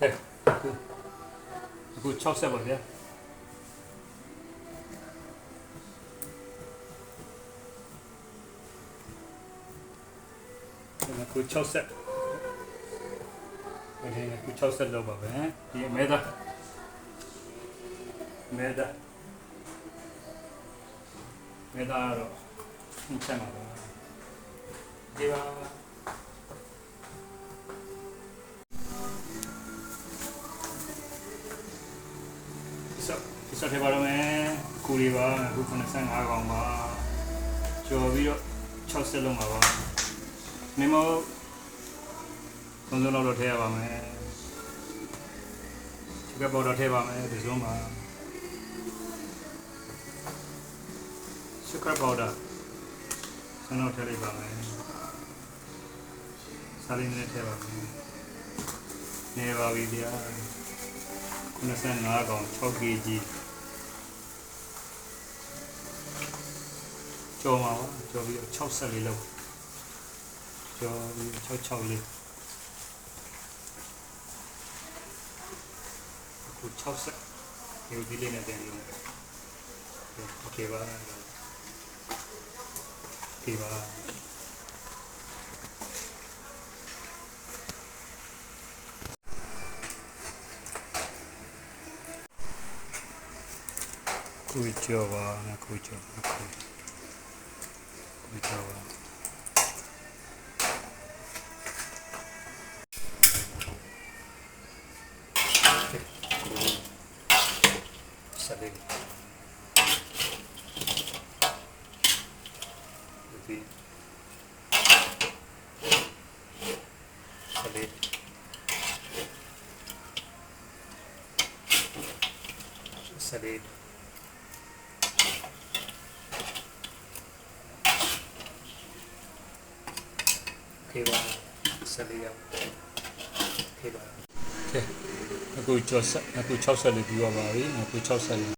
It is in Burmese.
ဟဲ့အခုအခု60ပါဗျာအခု60ဒီအခု60လောက်ပါပဲဒီအမဲသားအမဲသားအမဲသားတော့ဆက်မှာပါဒီပါ စဒီစထဲပါတော့မယ်ကူလေးပါအခု95ကောင်ပါကျော်ပြီးတော့60လုံးပါပါနေမောသုံးစုံလောက်တော့ထည့်ရပါမယ်ချက်ကပေါ်တော့ထည့်ပါမယ်ဒီစုံပါရှုကပေါ်တာဆန်းတော့ထည့်လိုက်ပါမယ်စားလေးနဲ့ထည့်ပါမယ်နေပါပြီဗျာ95ကောင်6 kg ကျော်မှာပါကျော်ပြီးတော့64လောက်ကျော်ပြီး66လေးအခု60ဒီဒီလေးနဲ့ပြန်လို့โอเคပါโอเคပါခုကျော်ပါခုကျော်ခုခုကျော် bitawan. Saling. Jadi saling. Okay ပါ salir ရ Okay ပါ Okay အခု60အခု60လေးပြီးသွားပါပြီအခု60လေး